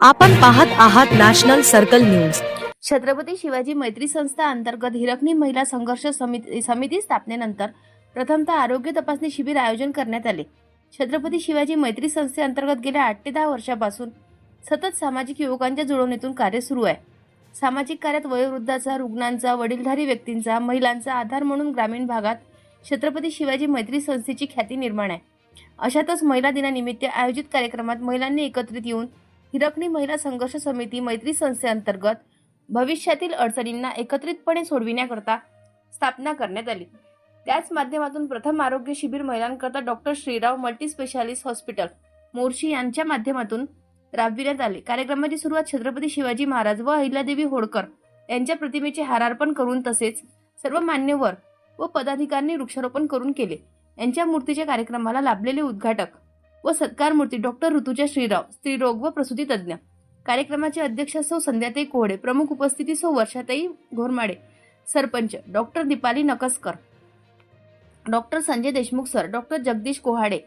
आपण पाहत आहात National Circle News. Chhatrapati Shivaji मैत्री संस्था अंतर्गत हिरकणी महिला संघर्ष समिती समिती स्थापनेनंतर प्रथमतः आरोग्य तपासणी शिबिर आयोजन करण्यात आले. छत्रपती शिवाजी मैत्री संस्थेअंतर्गत गेल्या आठ ते दहा वर्षापासून सतत सामाजिक युवकांच्या जुळवणीतून कार्य सुरू आहे. सामाजिक कार्यात वयोवृद्धाचा रुग्णांचा वडीलधारी व्यक्तींचा महिलांचा आधार म्हणून ग्रामीण भागात छत्रपती शिवाजी मैत्री संस्थेची ख्याती निर्माण आहे. अशातच महिला दिनानिमित्त आयोजित कार्यक्रमात महिलांनी एकत्रित येऊन हिरकणी महिला संघर्ष समिती मैत्री संस्थेअंतर्गत भविष्यातील अडचणींना एकत्रितपणे सोडविण्याकरता स्थापना करण्यात आली. त्याच माध्यमातून प्रथम आरोग्य शिबिर महिलांकरता doctor Shrirao multi specialist hospital Morshi यांच्या माध्यमातून राबविण्यात आले. कार्यक्रमाची सुरुवात छत्रपती शिवाजी महाराज व अहिल्यादेवी होळकर यांच्या प्रतिमेचे हारार्पण करून तसेच सर्व मान्यवर व पदाधिकाऱ्यांनी वृक्षारोपण करून केले. यांच्या मूर्तीच्या कार्यक्रमाला लाभलेले उद्घाटक व सत्कारमूर्ती डॉक्टर ऋतुजा श्रीराव स्त्रीरोग व प्रसूती तज्ज्ञ. कार्यक्रमाचे अध्यक्ष सौ संध्याताई कोहडे प्रमुख उपस्थिती सौ वर्षाताई Ghormade sarpanch doctor Deepali Nakaskar doctor Sanjay Deshmukh sir doctor Jagdish Kohade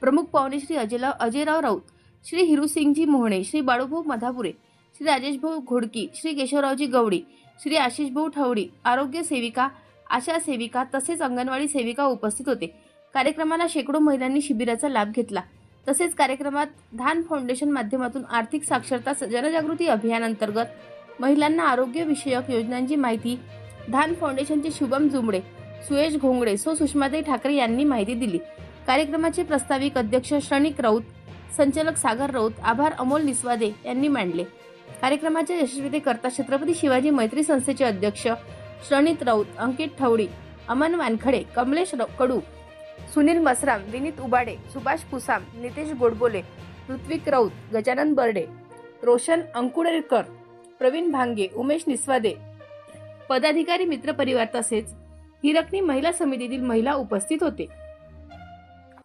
प्रमुख पाहुणे श्री अजयराव अजयराव राऊत श्री हिरुसिंगजी मोहणे श्री बाळूभाऊ मधापुरे श्री राजेशभाऊ घोडकी श्री केशवरावजी गवडी श्री आशिषभाऊ ठवडी आरोग्य सेविका आशा सेविका तसेच अंगणवाडी सेविका उपस्थित होते. कार्यक्रमाला शेकडो महिलांनी शिबिराचा लाभ घेतला. तसेच कार्यक्रमात धान फाउंडेशन माध्यमातून आर्थिक साक्षरता स- जनजागृती अभियानांतर्गत महिलांना आरोग्यविषयक योजनांची माहिती धान फाउंडेशनचे शुभम जुमडे सुयश घोंगडे सो सुषमाताई ठाकरे यांनी माहिती दिली. कार्यक्रमाचे प्रस्ताविक अध्यक्ष श्रणिक राऊत संचालक सागर राऊत आभार अमोल निस्वादे यांनी मांडले. कार्यक्रमाच्या यशस्वीतेकरता छत्रपती शिवाजी मैत्री संस्थेचे अध्यक्ष श्रणित राऊत अंकित ठवडी अमन वानखडे कमलेश र- कडू सुनील मसराम विनीत उबाडे सुभाष पुसाम नितेश गोडबोले ऋत्विक राऊत गजानन बर्डे रोशन अंकुडरकर प्रवीण भांगे उमेश निस्वादे. पदाधिकारी मित्रपरिवार तसेच हिरकणी महिला समितीतील महिला उपस्थित होते.